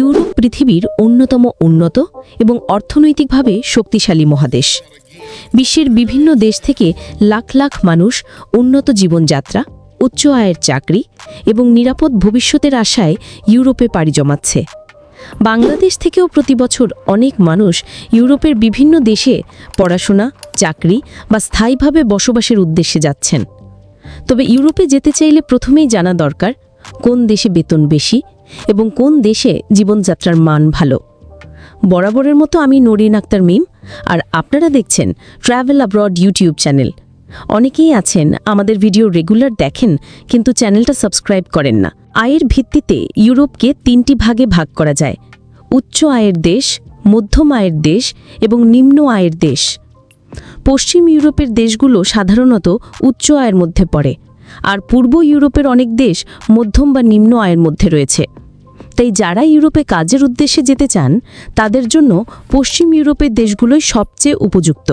Europe পৃথিবীর অন্যতম উন্নত এবং অর্থনৈতিকভাবে শক্তিশালী মহাদেশ। বিশ্বের বিভিন্ন দেশ থেকে লাখ লাখ মানুষ উন্নত জীবনযাত্রা, উচ্চ আয়ের চাকরি এবং নিরাপদ ভবিষ্যতের আশায় ইউরোপে পাড়ি জমাচ্ছে। বাংলাদেশ থেকেও প্রতি বছর অনেক মানুষ ইউরোপের বিভিন্ন দেশে পড়াশোনা, চাকরি বা স্থায়ীভাবে বসবাসের উদ্দেশ্যে যাচ্ছেন। তবে ইউরোপে যেতে চাইলে প্রথমেই জানা দরকার, কোন দেশে বেতন বেশি এবং কোন দেশে জীবনযাত্রার মান ভালো। বরাবরের মতো আমি নরিন আক্তার মিম, আর আপনারা দেখছেন ট্রাভেল আব্রড ইউটিউব চ্যানেল। অনেকেই আছেন, আমাদের ভিডিও রেগুলার দেখেন, কিন্তু চ্যানেলটা সাবস্ক্রাইব করেন না। আয়ের ভিত্তিতে ইউরোপকে তিনটি ভাগে ভাগ করা যায়। উচ্চ আয়ের দেশ, মধ্যম আয়ের দেশ এবং নিম্ন আয়ের দেশ। পশ্চিম ইউরোপের দেশগুলো সাধারণত উচ্চ আয়ের মধ্যে পড়ে, আর পূর্ব ইউরোপের অনেক দেশ মধ্যম বা নিম্ন আয়ের মধ্যে রয়েছে। তাই যারা ইউরোপে কাজের উদ্দেশ্যে যেতে চান তাদের জন্য পশ্চিম ইউরোপের দেশগুলোই সবচেয়ে উপযুক্ত।